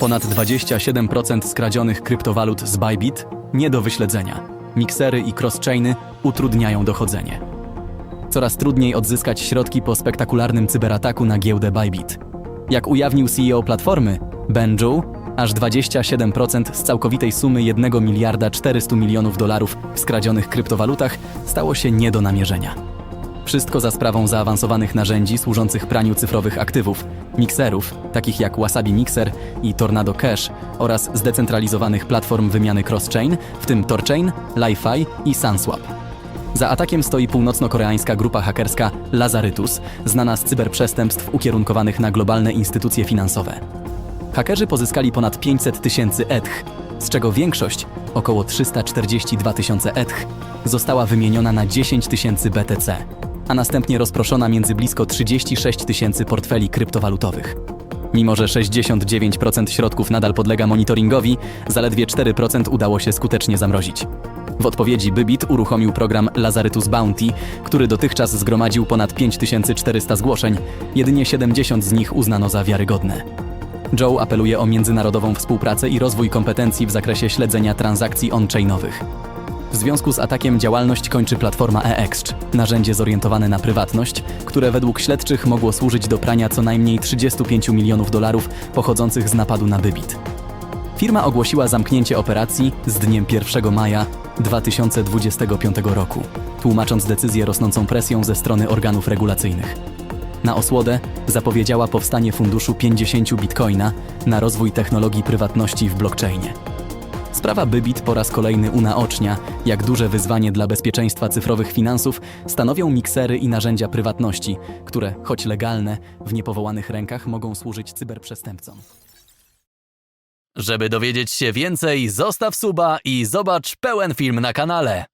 Ponad 27% skradzionych kryptowalut z Bybit nie do wyśledzenia. Miksery i crosschainy utrudniają dochodzenie. Coraz trudniej odzyskać środki po spektakularnym cyberataku na giełdę Bybit. Jak ujawnił CEO platformy, Ben Zhou, aż 27% z całkowitej sumy 1 miliarda 400 milionów dolarów w skradzionych kryptowalutach stało się nie do namierzenia. Wszystko za sprawą zaawansowanych narzędzi służących praniu cyfrowych aktywów, mikserów, takich jak Wasabi Mixer i Tornado Cash oraz zdecentralizowanych platform wymiany cross-chain, w tym Torchain, LiFi i SunSwap. Za atakiem stoi północno-koreańska grupa hakerska Lazarus, znana z cyberprzestępstw ukierunkowanych na globalne instytucje finansowe. Hakerzy pozyskali ponad 500 tysięcy ETH, z czego większość, około 342 tysiące ETH, została wymieniona na 10 tysięcy BTC, a następnie rozproszona między blisko 36 tysięcy portfeli kryptowalutowych. Mimo, że 69% środków nadal podlega monitoringowi, zaledwie 4% udało się skutecznie zamrozić. W odpowiedzi Bybit uruchomił program Lazarus Bounty, który dotychczas zgromadził ponad 5400 zgłoszeń, jedynie 70 z nich uznano za wiarygodne. Joe apeluje o międzynarodową współpracę i rozwój kompetencji w zakresie śledzenia transakcji on-chainowych. W związku z atakiem działalność kończy platforma eExchange, narzędzie zorientowane na prywatność, które według śledczych mogło służyć do prania co najmniej 35 milionów dolarów pochodzących z napadu na Bybit. Firma ogłosiła zamknięcie operacji z dniem 1 maja 2025 roku, tłumacząc decyzję rosnącą presją ze strony organów regulacyjnych. Na osłodę zapowiedziała powstanie funduszu 50 bitcoina na rozwój technologii prywatności w blockchainie. Sprawa Bybit po raz kolejny unaocznia, jak duże wyzwanie dla bezpieczeństwa cyfrowych finansów stanowią miksery i narzędzia prywatności, które, choć legalne, w niepowołanych rękach mogą służyć cyberprzestępcom. Żeby dowiedzieć się więcej, zostaw suba i zobacz pełen film na kanale.